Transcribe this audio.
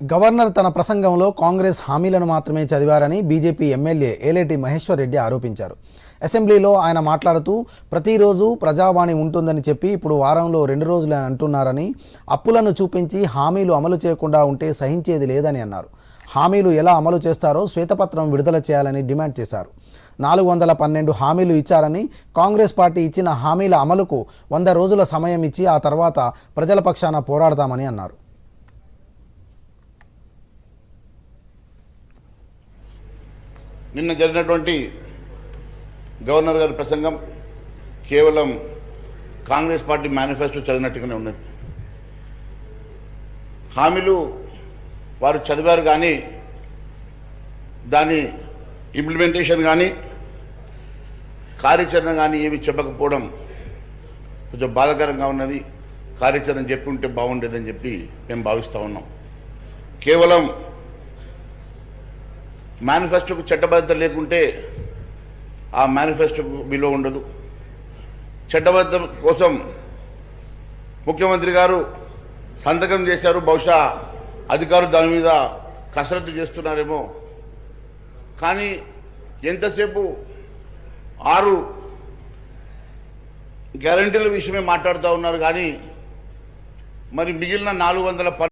Governor తన ప్రసంగంలో కాంగ్రెస్ హామీలను మాత్రమే చదివారని బీజేపీ ఎమ్మెల్యే ఏలేటి మహేశ్వర్ రెడ్డి ఆరోపించారు. అసెంబ్లీలో ఆయన మాట్లాడుతూ ప్రతిరోజు ప్రజావాణి ఉంటుందని చెప్పి ఇప్పుడు వారంలో రెండు రోజులు అని అంటున్నారని అప్పులను చూపించి హామీలు అమలు చేయకుండా ఉంటే సహించేది లేదని అన్నారు. హామీలు ఎలా అమలు చేస్తారో శ్వేతపత్రం విడుదల చేయాలని డిమాండ్ చేశారు. నాలుగు వందల పన్నెండు హామీలు ఇచ్చారని కాంగ్రెస్ పార్టీ ఇచ్చిన హామీల అమలుకు వంద రోజుల సమయం ఇచ్చి ఆ తర్వాత ప్రజల పక్షాన పోరాడతామని అన్నారు. నిన్న జరిగినటువంటి గవర్నర్ గారి ప్రసంగం కేవలం కాంగ్రెస్ పార్టీ మేనిఫెస్టో చదివినట్టుగానే ఉన్నది హామీలు వారు చదివారు కానీ దాని ఇంప్లిమెంటేషన్ కానీ కార్యాచరణ కానీ ఏమి చెప్పకపోవడం కొంచెం బాధాకరంగా ఉన్నది. కార్యాచరణ చెప్పి ఉంటే బాగుండేదని చెప్పి మేము భావిస్తూ ఉన్నాం. కేవలం మేనిఫెస్టోకు చట్టబద్ధత లేకుంటే ఆ మేనిఫెస్టోకు విలువ ఉండదు. చట్టబద్ధత కోసం ముఖ్యమంత్రి గారు సంతకం చేశారు. బహుశా అధికారులు దాని మీద కసరత్తు చేస్తున్నారేమో. కానీ ఎంతసేపు ఆరు గ్యారంటీల విషయమే మాట్లాడుతూ ఉన్నారు. కానీ మరి మిగిలిన నాలుగు వందల